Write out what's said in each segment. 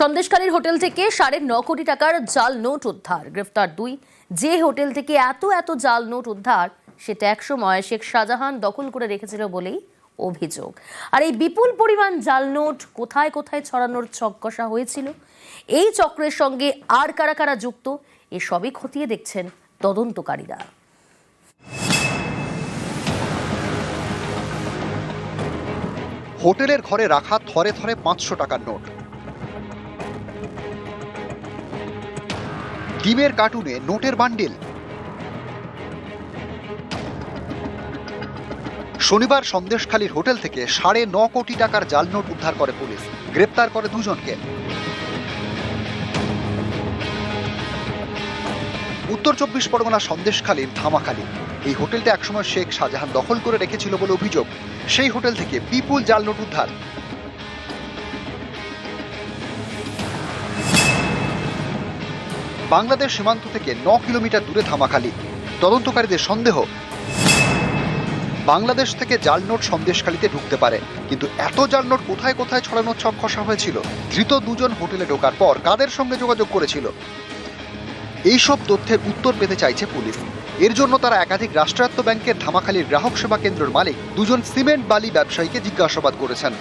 সন্দেশকারীর hotel থেকে সাড়ে ন কোটি টাকার জাল নোট উদ্ধার। গ্রেফতার দুই। যে হোটেল থেকে এত এত জাল নোট উদ্ধার, সেটা একসময় শেখ শাহজাহান দখল করে রেখেছিল বলেই অভিযোগ। আর এই বিপুল পরিমাণ জাল নোট কোথায় কোথায় ছড়ানোর ছক কষা হয়েছিল? এই চক্রের সঙ্গে আর কারা কারা যুক্ত? এসবই খতিয়ে দেখছেন তদন্তকারীরা। হোটেলের ঘরে রাখা থরে থরে পাঁচশো টাকার নোট। ডিমের কার্টুনে নোটের বান্ডিল। শনিবার সন্দেশখালীর হোটেল থেকে সাড়ে ন কোটি টাকার জাল নোট উদ্ধার করে পুলিশ। গ্রেপ্তার করে দুজনকে। উত্তর চব্বিশ পরগনা সন্দেশখালীর ধামাখালী। এই হোটেলটা একসময় শেখ শাহজাহান দখল করে রেখেছিল বলে অভিযোগ। সেই হোটেল থেকে বিপুল জাল নোট উদ্ধার। বাংলাদেশ সীমান্ত থেকে ন কিলোমিটার দূরে ধামাখালী। তদন্তকারীদের সন্দেহ, বাংলাদেশ থেকে জাল নোট সন্দেশখালীতে ঢুকতে পারে। কিন্তু এত জাল নোট কোথায় কোথায় ছড়ানোর ছক খসা হয়েছিল? ধৃত দুজন হোটেলে ঢোকার পর কাদের সঙ্গে যোগাযোগ করেছিল? এইসব তথ্যের উত্তর পেতে চাইছে পুলিশ। এর জন্য তারা একাধিক রাষ্ট্রায়ত্ত ব্যাংকের ধামাখালীর গ্রাহক সেবা কেন্দ্রের মালিক দুজন সিমেন্ট বালি ব্যবসায়ীকে জিজ্ঞাসাবাদ করেছেন।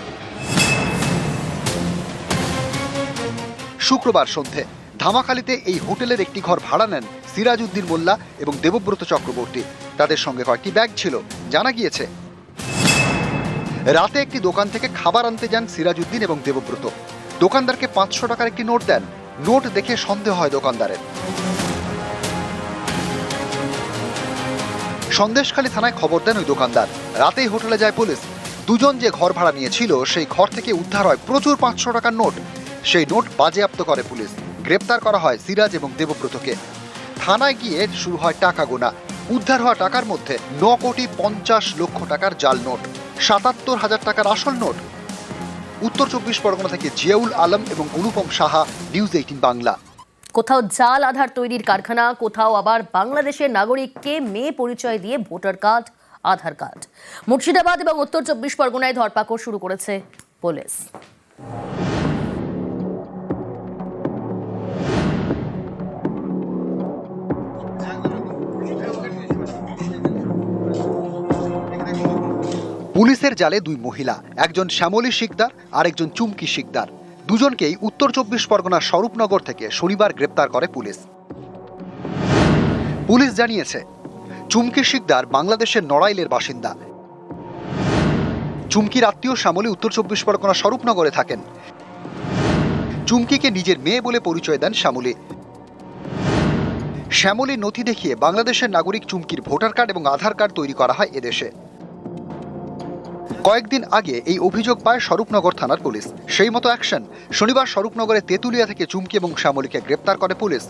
শুক্রবার সন্ধে। ধামাখালীতে এই হোটেলের একটি ঘর ভাড়া নেন সিরাজউদ্দিন মোল্লা এবং দেবব্রত চক্রবর্তী। তাদের সঙ্গে কয়েকটি ব্যাগ ছিল, জানা গিয়েছে। রাতে একটি দোকান থেকে খাবার আনতে যান সিরাজউদ্দিন এবং দেবব্রত। দোকানদারকে পাঁচশো টাকার একটি নোট দেন। নোট দেখে সন্দেহ হয় দোকানদারের। সন্দেশখালী থানায় খবর দেন ওই দোকানদার। রাতেই হোটেলে যায় পুলিশ। দুজন যে ঘর ভাড়া নিয়েছিল, সেই ঘর থেকে উদ্ধার হয় প্রচুর পাঁচশো টাকার নোট। সেই নোট বাজেয়াপ্ত করে পুলিশ। গ্রেপ্তার করা হয় সিরাজ এবং দেবব্রতকে। থানায় গিয়ে শুরু হয় টাকা গোনা। উদ্ধার হওয়া টাকার মধ্যে ন কোটি পঞ্চাশ লক্ষ টাকার জাল নোট, সাতাত্তর হাজার টাকার আসল নোট। উত্তর চব্বিশ পরগনা থেকে জিয়াউল আলম এবং অনুপম সাহা, নিউজ এইটিন বাংলা। কোথাও জাল আধার তৈরির কারখানা, কোথাও আবার বাংলাদেশের নাগরিককে মেয়ে পরিচয় দিয়ে voter card, Aadhaar card. Murshidabad এবং উত্তর চব্বিশ পরগনায় ধরপাকড় শুরু করেছে পুলিশ। পুলিশের জালে দুই মহিলা, একজন শ্যামলী শিকদার আর একজন চুমকি শিকদার। দুজনকেই উত্তর চব্বিশ পরগনার স্বরূপনগর থেকে শনিবার গ্রেপ্তার করে পুলিশ। পুলিশ জানিয়েছে, চুমকি শিকদার বাংলাদেশের নড়াইলের বাসিন্দা। চুমকির আত্মীয় শ্যামলী উত্তর চব্বিশ পরগনা স্বরূপনগরে থাকেন। চুমকিকে নিজের মেয়ে বলে পরিচয় দেন শ্যামলী। শ্যামলীর নথি দেখিয়ে বাংলাদেশের নাগরিক চুমকির ভোটার কার্ড এবং আধার কার্ড তৈরি করা হয় এদেশে। কয়েকদিন আগে এই অভিযোগ পায় স্বরূপনগর থানার পুলিশ। সেই মতো অ্যাকশন শনিবার স্বরূপনগরে তেঁতুলিয়া থেকে চুমকি এবং শ্যামলীকে গ্রেপ্তার করে পুলিশ।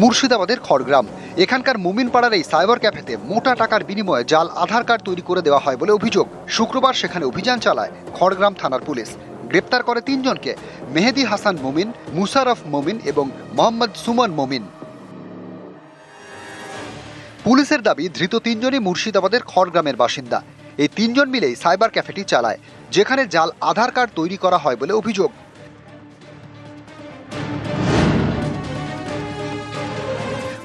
মুর্শিদাবাদের খড়গ্রাম। এখানকার মুমিনপাড়ার এই সাইবার ক্যাফেতে মোটা টাকার বিনিময়ে জাল, আধার কার্ড তৈরি করে দেওয়া হয় বলে অভিযোগ। শুক্রবার সেখানে অভিযান চালায় খড়গ্রাম থানার পুলিশ। গ্রেপ্তার করে তিনজনকে মেহেদি হাসান মোমিন, মুশারফ মোমিন এবং মোহাম্মদ সুমন মোমিন। পুলিশের দাবি, ধৃত তিনজনই মুর্শিদাবাদের খড়গ্রামের বাসিন্দা। এই তিনজন মিলেই সাইবার ক্যাফেটি চালায়, যেখানে জাল, আধার কার্ড তৈরি করা হয় বলে অভিযোগ।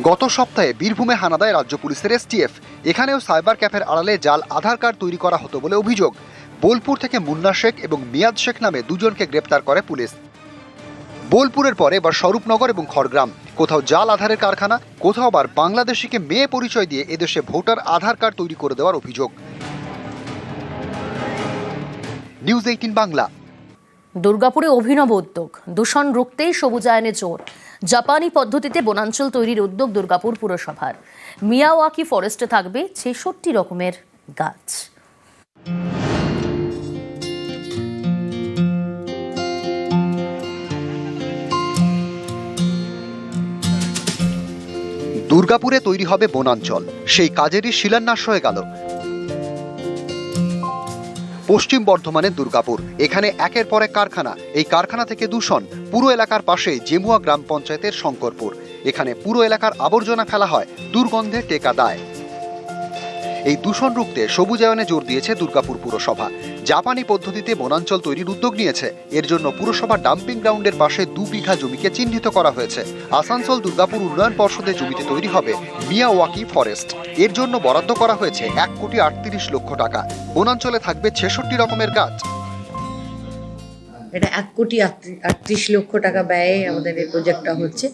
গত সপ্তাহে বীরভূমে হানা দেয় রাজ্য পুলিশের এসটিএফ। এখানেও সাইবার ক্যাফের আড়ালে জাল, আধার কার্ড তৈরি করা হতো বলে অভিযোগ। বোলপুর থেকে মুন্না শেখ এবং মিয়াদ শেখ নামে দুজনকে গ্রেপ্তার করে পুলিশ। বোলপুরের পরে এবার স্বরূপনগর এবং খড়গ্রাম। কোথাও জাল আধারের কারখানা, কোথাও আবার বাংলাদেশিকে মেয়ে পরিচয় দিয়ে এদেশে ভোটার আধার কার্ড তৈরি করে দেওয়ার অভিযোগ। News eighteen Bangla. দুর্গাপুরে অভিনব উদ্যোগ, দূষণ রুখতেই সবুজায়নে জোর। জাপানি পদ্ধতিতে বনাঞ্চল তৈরির উদ্যোগ দুর্গাপুর পুরসভার। মিয়াওয়াকি ফরেস্টে থাকবে ছেষট্টি রকমের গাছ। দুর্গাপুরে তৈরি হবে বনাঞ্চল। সেই কাজেরই শিলান্যাস হয়ে গেল। পশ্চিম বর্ধমানের দুর্গাপুর। এখানে একের পর এক কারখানা। এই কারখানা থেকে দূষণ। পুরো এলাকার পাশে জেমুয়া গ্রাম পঞ্চায়েতের শঙ্করপুর। এখানে পুরো এলাকার আবর্জনা ফেলা হয়। দুর্গন্ধে টেকা দায়। এই দূষণ রুখতে সবুজায়নে জোর দিয়েছে দুর্গাপুর পুরসভা। জাপানি পদ্ধতিতে বনাঞ্চল তৈরির উদ্যোগ নিয়েছে। এর জন্য পুরসভা ডাম্পিং গ্রাউন্ডের পাশে দু বিঘা জমিকে চিহ্নিত করা হয়েছে। আসানসোল, দুর্গাপুর উন্নয়ন পর্ষদের জমিতে তৈরি হবে মিয়াওয়াকি ফরেস্ট। এর জন্য বরাদ্দ করা হয়েছে এক কোটি আটত্রিশ লক্ষ টাকা। বনাঞ্চলে থাকবে ছেষট্টি রকমের গাছ। এটা এক কোটি আটত্রিশ লক্ষ টাকা ব্যয়ে আমাদের এই প্রজেক্টটা হচ্ছে।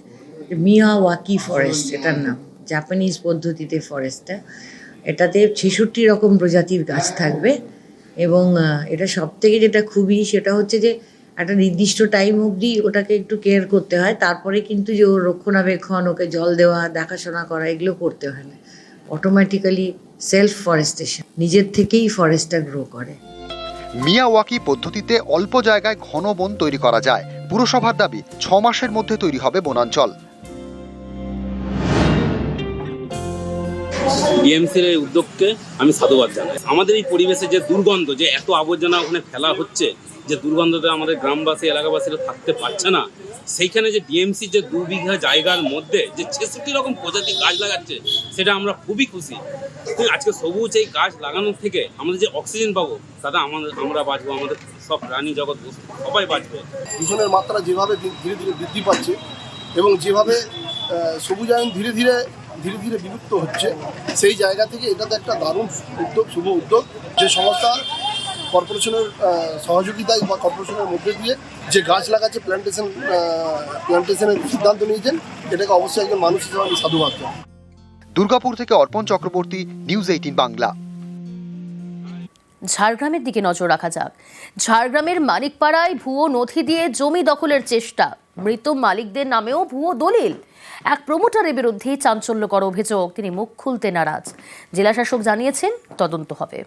মিয়াওয়াকি ফরেস্ট, এটার নাম। জাপানিজ পদ্ধতিতে ফরেস্টটা। এটাতে ছেষট্টি রকম প্রজাতির গাছ থাকবে। এবং এটা সব থেকে যেটা খুবই সেটা হচ্ছে যে একটা নির্দিষ্ট টাইম অবধি ওটাকে একটু কেয়ার করতে হয়। তারপরে কিন্তু যে ওর রক্ষণাবেক্ষণ, ওকে জল দেওয়া, দেখাশোনা করা, এগুলো করতে হয় না। অটোমেটিক্যালি সেলফ ফরেস্টেশন নিজের থেকেই ফরেস্টটা গ্রো করে। মিয়াওয়াকি পদ্ধতিতে অল্প জায়গায় ঘন বন তৈরি করা যায়। পুরসভার দাবি, ছ মাসের মধ্যে তৈরি হবে বনাঞ্চল। ডিএমসির এই উদ্যোগকে আমি সাধুবাদ জানাই। আমাদের এই পরিবেশে যে দুর্গন্ধ, যে এত আবর্জনা ওখানে ফেলা হচ্ছে, যে দুর্গন্ধতে আমাদের গ্রামবাসী, এলাকাবাসীরা থাকতে পারছে না, সেইখানে যে ডিএমসি যে দু বিঘা জায়গার মধ্যে যে ছেষট্টি রকম প্রজাতি গাছ লাগাচ্ছে, সেটা আমরা খুবই খুশি। আজকে সবুজ এই গাছ লাগানোর থেকে আমাদের যে অক্সিজেন পাবো, তাতে আমাদের, আমরা বাঁচবো, আমাদের সব প্রাণী জগৎ, সবাই বাঁচবে। দূষণের মাত্রা যেভাবে ধীরে ধীরে বৃদ্ধি পাচ্ছে এবং যেভাবে সবুজায়ন ধীরে ধীরে ধীরে ধীরে বিলুপ্ত হচ্ছে। সেই জায়গা থেকে এটা তো একটা দারুণ উদ্যোগ শুভ উদ্যোগ যে সংস্থা কর্পোরেশনের সহযোগিতায় বা কর্পোরেশনের মধ্যে দিয়ে যে গাছ লাগাচ্ছে প্ল্যান্টেশন প্ল্যান্টেশনের সিদ্ধান্ত নিয়েছেন এটাকে অবশ্যই একজন মানুষ হিসেবে আমি সাধুবাদ। দুর্গাপুর থেকে অর্পণ চক্রবর্তী নিউজ এইটিন বাংলা। ঝাড়গ্রামের দিকে নজর রাখা যাক। ঝাড়গ্রামের মানিকপাড়ায় ভুয়ো নথি দিয়ে জমি দখলের চেষ্টা। মৃত মালিকদের নামেও ভুয়ো দলিল। এক প্রমোটারের বিরুদ্ধে চাঞ্চল্যকর অভিযোগ। তিনি মুখ খুলতে নারাজ। জেলাশাসক জানিয়েছেন, তদন্ত হবে।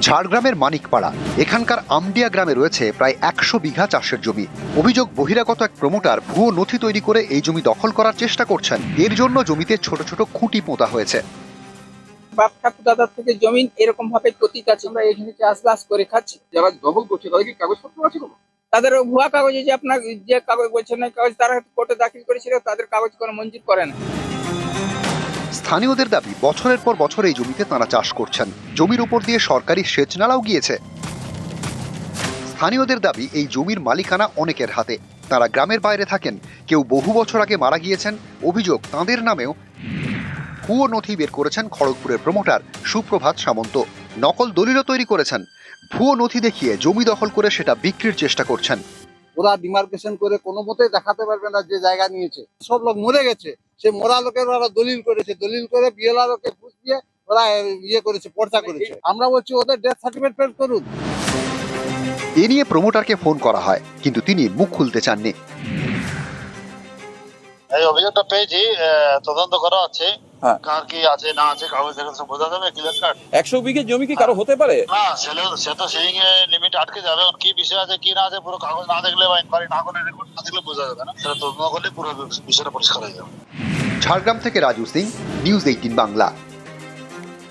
ঝাড়গ্রামের মানিকপাড়া। এখানকার আমডিয়া গ্রামে রয়েছে প্রায় একশো বিঘা চাষের জমি। অভিযোগ বহিরাগত এক প্রমোটার ভুয়ো নথি তৈরি করে এই জমি দখল করার চেষ্টা করছেন। এর জন্য জমিতে ছোট ছোট খুঁটি পোঁতা হয়েছে। বাপ ঠাকুর দাদার থেকে জমিন এরকম ভাবে পতিত আছে আমরা এখানে চাষবাস করে খাচ্ছি। যারা দখল করছে তাদের কি কাগজপত্র আছে কোনো? তাদের ভুয়া কাগজে যে আপনার যে কাগজ বলছেন না কাগজ তারা কোর্টে দাখিল করেছিল তাদের কাগজ কোনো মঞ্জুর করে না। স্থানীয়দের দাবি বছরের পর বছর এই জমিতে তারা চাষ করছেন। জমির উপর দিয়ে সরকারি সেচ নালাও গিয়েছে। স্থানীয়দের দাবি এই জমির মালিকানা অনেকের হাতে। তারা গ্রামের বাইরে থাকেন কেউ বহু বছর আগে মারা গিয়েছেন অভিযোগ তাঁদের নামেও ভুয়ো নথি বের করেছেন খড়গপুরের প্রমোটার সুপ্রভাত সামন্ত। নকল দলিলও তৈরি করেছেন। ভুয়ো নথি দেখিয়ে জমি দখল করে সেটা বিক্রির চেষ্টা করছেন। ওরা ডিমার্কেশন করে কোনো মতেই দেখাতে পারবে না যে জায়গা নিয়েছে। সব লোক মরে গেছে। সে মরা লোকের ওরা দলিল করেছে। দলিল করে বিএলআর ওকে ঘুষ দিয়ে ওরা ইয়ে করেছে পর্চা করেছে। আমরা বলছি ওদের ডেথ সার্টিফিকেট পেড করুন। এ নিয়ে প্রমোটারকে ফোন করা হয় কিন্তু তিনি মুখ খুলতে চাননি। এই অভিযোগটা পেয়েছি আহ, তদন্ত করা আছে। কার কি আছে না আছে কাগজ দেখে সব বোঝা যাবে? ক্লিয়ার কাট একশো বিঘে জমি কি কারও হতে পারে? না সেলে সে তো সেই লিমিট আটকে যাবে। কি বিষয় আছে কি না আছে পুরো কাগজ না দেখলে বা ইনকোয়ারি না করে রেকর্ড না দেখলে বোঝা যাবে না। সেটা তদন্ত করলে পুরো বিষয়টা পরিষ্কার হয়ে যাবে। ঝাড়গ্রাম থেকে রাজু সিং নিউজ এইটিন বাংলা।